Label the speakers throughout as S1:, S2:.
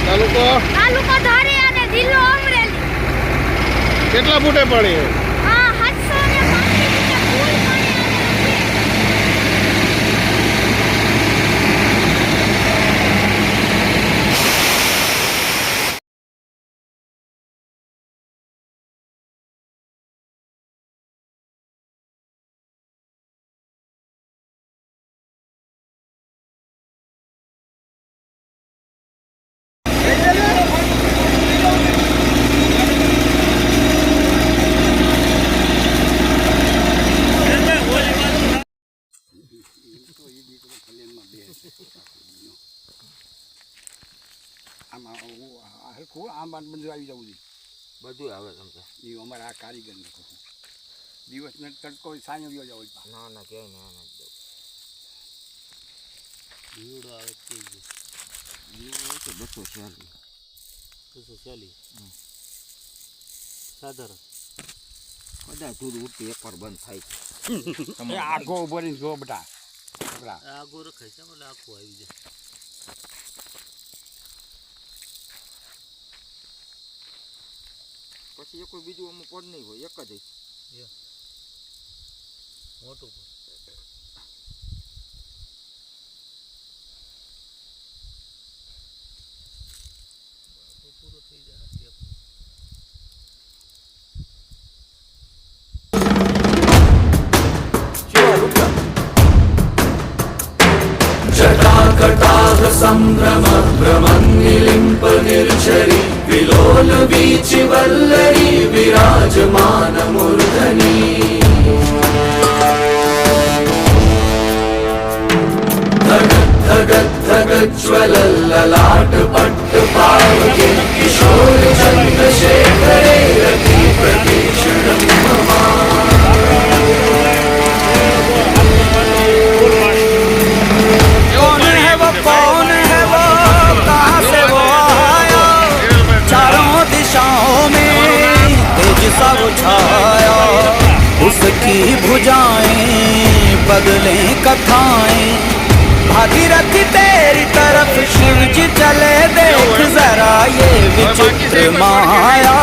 S1: તાલુકો?
S2: તાલુકો ધારી અને જિલ્લો અમરેલી.
S1: કેટલા ફૂટે પાણી છે?
S2: આ 785 ફૂટે ફૂલ પાણી આવેલું છે
S3: આમાં હું આ હરખું આમ બધું આવી જવું જોઈએ.
S4: બધું આવે તમને
S3: એ અમારા આ કારીગર ને કહું દિવસનો તડકો સાંજે વ્યો જાવ
S4: ના ના ક્યાંય ના ના
S5: દીવડો આવે તે જ
S4: એવું છે બસો ચાલીસ.
S5: બસો ચાલીસ? સાધારણ.
S4: કદાચ દૂધ ઉઠતી એકવાર બંધ થાય. છે
S3: આગો ભરીને જો
S5: બધા આગો રખાય છે એટલે આખું આવી જાય.
S4: પછી એક કોઈ બીજું અમુક પડ નહીં હોય એક જ હોય.
S5: મોટું પૂરો થઈ જાય
S6: विराजमान मूर्धनी। ज्वल ललाट्ट पा किशोर चन्द्र भुजाएँ बदले कथाएँ। भागीरथ तेरी तरफ़ शिव जी चले देख जरा ये विचित्र माया।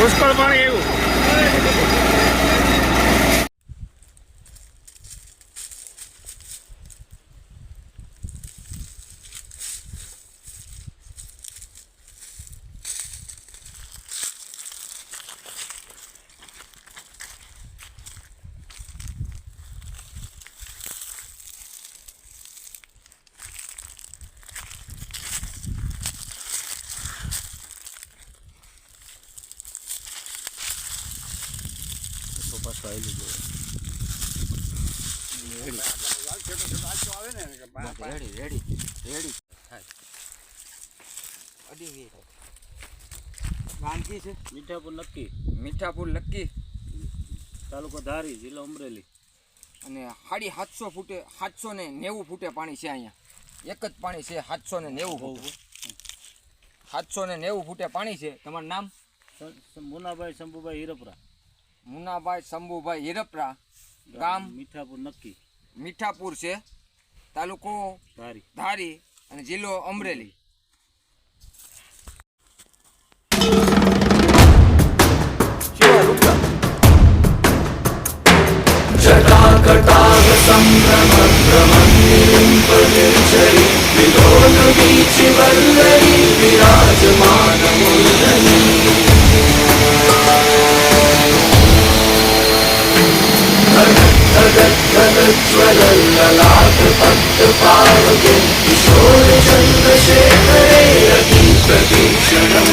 S2: પાણી છે.
S5: મીઠાપુર
S4: લક્કી
S5: તાલુકો ધારી જિલ્લો અમરેલી
S4: અને સાડી સાતસો ફૂટે સાતસો ને નેવું ફૂટે પાણી છે. અહીંયા એક જ પાણી છે સાતસો ને નેવું ફૂટે સાતસો ને નેવું ફૂટે પાણી છે તમારું નામ?
S5: સ- શંભુભાઈ હીરપરા.
S4: મુનાભાઈ શંભુભાઈ હિરપરા ગામ
S5: મીઠાપુર નક્કી.
S4: મીઠાપુર છે. તાલુકો
S5: ધારી.
S4: ધારી અને જિલ્લો અમરેલી.
S6: ചന്ദ്രലാഭ പത്ത് പാടുകൻ കിശോര ചന്ദ്രശേഖരേ അതി പ്രതീക്ഷണം